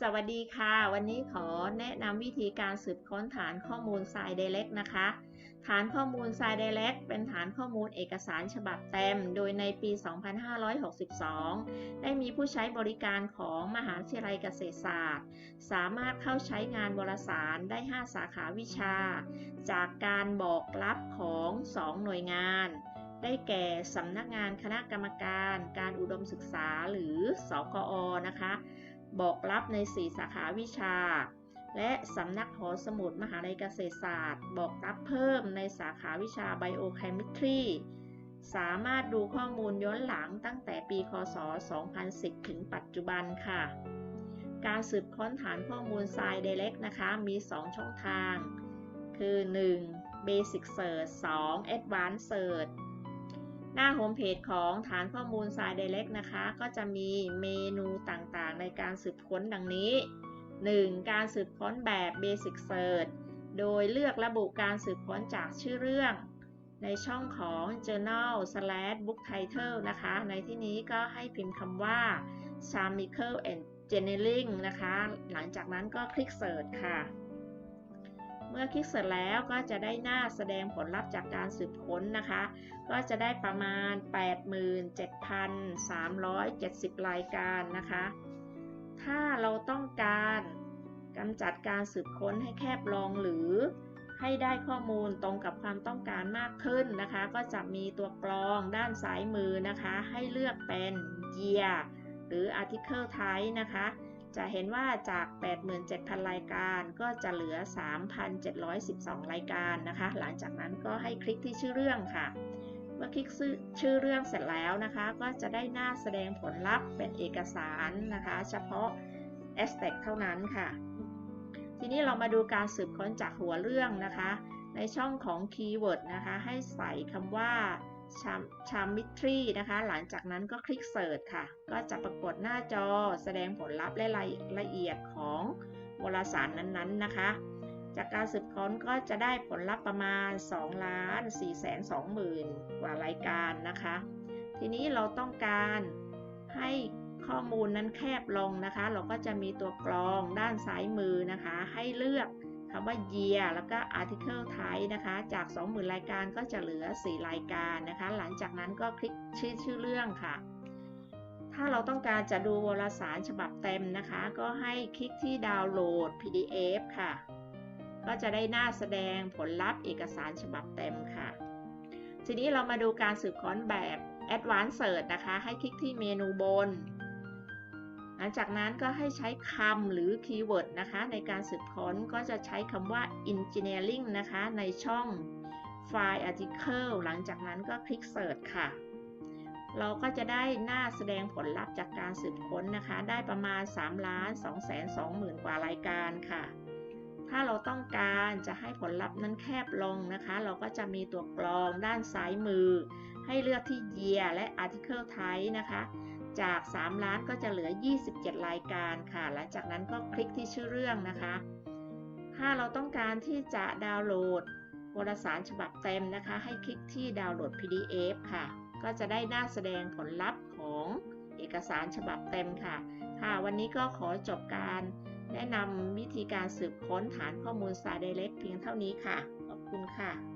สวัสดีค่ะ วันนี้ขอแนะนำวิธีการสืบค้นฐานข้อมูล s i เ e Direct นะคะ ฐานข้อมูล s i เ e Direct เป็นฐานข้อมูลเอกสารฉบับเต็ม โดยในปี 2562 ได้มีผู้ใช้บริการของมหาวิทยาลัยเกษตรศาสตร์ สามารถเข้าใช้งานวารสารได้ 5 สาขาวิชา จากการบอกรับของ 2 หน่วยงานได้แก่สำนักงานคณะกรรมการ การอุดมศึกษาหรือสกอนะคะ บอกรับใน 4 สาขาวิชา และสำนักหอสมุดมหาลัยเกษตรศาสตร์ บอกรับเพิ่มในสาขาวิชา Biochemistry สามารถดูข้อมูลย้อนหลังตั้งแต่ปี คศ 2010 ถึงปัจจุบันค่ะ การสืบค้นฐานข้อมูล s i เ e Direct นะคะ มี 2 ช่องทาง คือ 1. Basic Search 2. Advanced Search หน้าโฮมเพจของฐานข้อมูล s i เ e Direct นะคะ ก็จะมีเมนูต่างๆ ในการสืบค้นดังนี้ 1. การสืบค้นแบบ Basic Search โดยเลือกระบุการสืบค้นจากชื่อเรื่อง ในช่องของ journal slash book title นะคะ ในที่นี้ก็ให้พิมพ์คำว่า chemical and engineering นะคะ หลังจากนั้นก็คลิก Search ค่ะ เมื่อคลิกเสร็จแล้วก็จะได้หน้าแสดงผลลัพธ์จากการสืบค้นนะคะ ก็จะได้ประมาณ 87,370 รายการนะคะ ถ้าเราต้องการกำจัดการสืบค้นให้แคบลงหรือให้ได้ข้อมูลตรงกับความต้องการมากขึ้นนะคะ ก็จะมีตัวกรองด้านซ้ายมือนะคะ ให้เลือกเป็น year หรือ article type นะคะ จะเห็นว่าจาก 87,000 รายการก็จะเหลือ 3,712 รายการนะคะ หลังจากนั้นก็ให้คลิกที่ชื่อเรื่องค่ะ เมื่อคลิกชื่อเรื่องเสร็จแล้วนะคะ ก็จะได้หน้าแสดงผลลัพธ์เป็นเอกสารนะคะ เฉพาะ a s t e c เท่านั้นค่ะ ทีนี้เรามาดูการสืบค้นจากหัวเรื่องนะคะ ในช่องของคีย์เวิร์ดนะคะ ให้ใส่คำว่า ชามมิทรีนะคะ หลังจากนั้นก็คลิกเสิร์ชค่ะ ก็จะปรากฏหน้าจอแสดงผลลัพธ์และรายละเอียดของวารสารนั้นๆนะคะ จากการสืบค้นก็จะได้ผลลัพธ์ประมาณ2ล้าน4แสน2หมื่นกว่ารายการนะคะ ทีนี้เราต้องการให้ข้อมูลนั้นแคบลงนะคะ เราก็จะมีตัวกรองด้านซ้ายมือนะคะ ให้เลือก คำว่า year แล้วก็ article type นะคะ จาก 20,000 รายการก็จะเหลือ 4 รายการนะคะ หลังจากนั้นก็คลิกชื่อชื่อเรื่องค่ะ ถ้าเราต้องการจะดูวารสารฉบับเต็มนะคะ ก็ให้คลิกที่ดาวน์โหลด PDF ค่ะ ก็จะได้หน้าแสดงผลลัพธ์เอกสารฉบับเต็มค่ะ ทีนี้เรามาดูการสืบค้นแบบ Advanced Search นะคะ ให้คลิกที่เมนูบน หลังจากนั้นก็ให้ใช้คำหรือคีย์เวิร์ดนะคะ ในการสืบค้นก็จะใช้คำว่า engineering นะคะ ในช่อง file article หลังจากนั้นก็คลิก search ค่ะ เราก็จะได้หน้าแสดงผลลัพธ์จากการสืบค้นนะคะ ได้ประมาณ3ล้าน2แสน2หมื่นกว่ารายการค่ะ ถ้าเราต้องการจะให้ผลลัพธ์นั้นแคบลงนะคะ เราก็จะมีตัวกรองด้านซ้ายมือ ให้เลือกที่ year และ article type นะคะ จาก 3 ล้านก็จะเหลือ 27 รายการค่ะ หลังจากนั้นก็คลิกที่ชื่อเรื่องนะคะ ถ้าเราต้องการที่จะดาวน์โหลดวารสารฉบับเต็มนะคะ ให้คลิกที่ดาวน์โหลด PDF ค่ะ ก็จะได้หน้าแสดงผลลัพธ์ของเอกสารฉบับเต็มค่ะ ค่ะ วันนี้ก็ขอจบการแนะนำวิธีการสืบค้นฐานข้อมูลสาย Direct เพียงเท่านี้ค่ะ ขอบคุณค่ะ